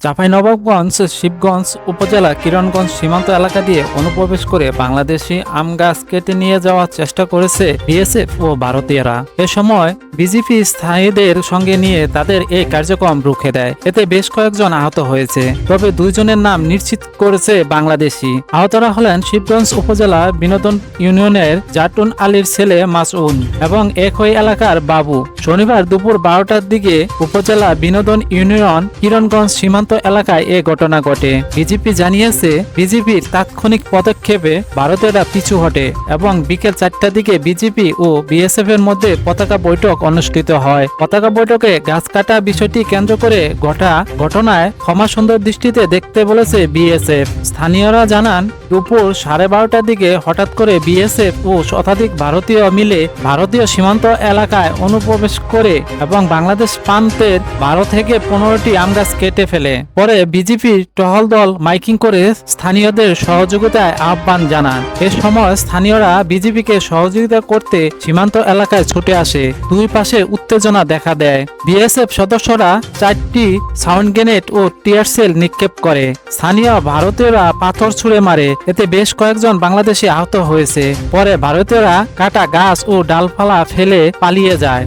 চাঁপাইনবাবগঞ্জ, শিবগঞ্জ উপজেলা, কিরণগঞ্জ সীমান্ত এলাকা দিয়ে অনুপ্রবেশ করে বাংলাদেশি আম গাছ কেটে নিয়ে যাওয়ার চেষ্টা করেছে বিএসএফ ও ভারতীয়রা। এ সময় বিজেপি স্থায়ীদের সঙ্গে নিয়ে তাদের এই কার্যক্রম রুখে দেয়। এতে বেশ কয়েকজন আহত হয়েছে। তবে দুইজনের নাম নিশ্চিত করেছে বাংলাদেশি। আহতরা হলেন শিবগঞ্জ উপজেলা বিনোদন ইউনিয়নের জাটুন আলীর ছেলে মাসউন এবং একই এলাকার বাবু। শনিবার দুপুর বারোটার দিকে উপজেলা বিনোদন ইউনিয়ন কিরণগঞ্জ সীমান্ত এলাকায় এ ঘটনা ঘটে। বিজেপি জানিয়েছে, বিজেপির তাৎক্ষণিক পদক্ষেপে ভারতেরা পিছু হটে এবং বিকেল চারটার দিকে বিজেপি ও বিএসএফ এর মধ্যে পতাকা বৈঠক অনুষ্ঠিত হয়। পতাকা বৈঠকে গাছ কাটা বিষয়টি কেন্দ্র করে ঘটা ঘটনায় ক্ষমা সুন্দর দৃষ্টিতে দেখতে বলেছে বিএসএফ। স্থানীয়রা জানান, দুপুর সাড়ে বারোটার দিকে হঠাৎ করে বিএসএফ ও শতাধিক ভারতীয় মিলে ভারতীয় সীমান্ত এলাকায় অনুপ্রবেশ করে এবং বাংলাদেশ প্রান্তের বারো থেকে পনেরোটি আম গাছ কেটে ফেলে। পরে বিজেপি টহল দল মাইকিং করে স্থানীয়দের সহযোগিতায় আহ্বান জানান। এ সময় স্থানীয়রা বিজেপিকে সহযোগিতা করতে সীমান্ত এলাকায় ছুটে আসে। দুই পাশে উত্তেজনা দেখা দেয়। বিএসএফ সদস্যরা চারটি সাউন্ড গ্রেনেড ও টিয়ার সেল নিক্ষেপ করে। স্থানীয় ভারতীয়রা পাথর ছুঁড়ে মারে। এতে বেশ কয়েকজন বাংলাদেশি আহত হয়েছে। পরে ভারতীয়রা কাটা গাছ ও ডালপালা ফেলে পালিয়ে যায়।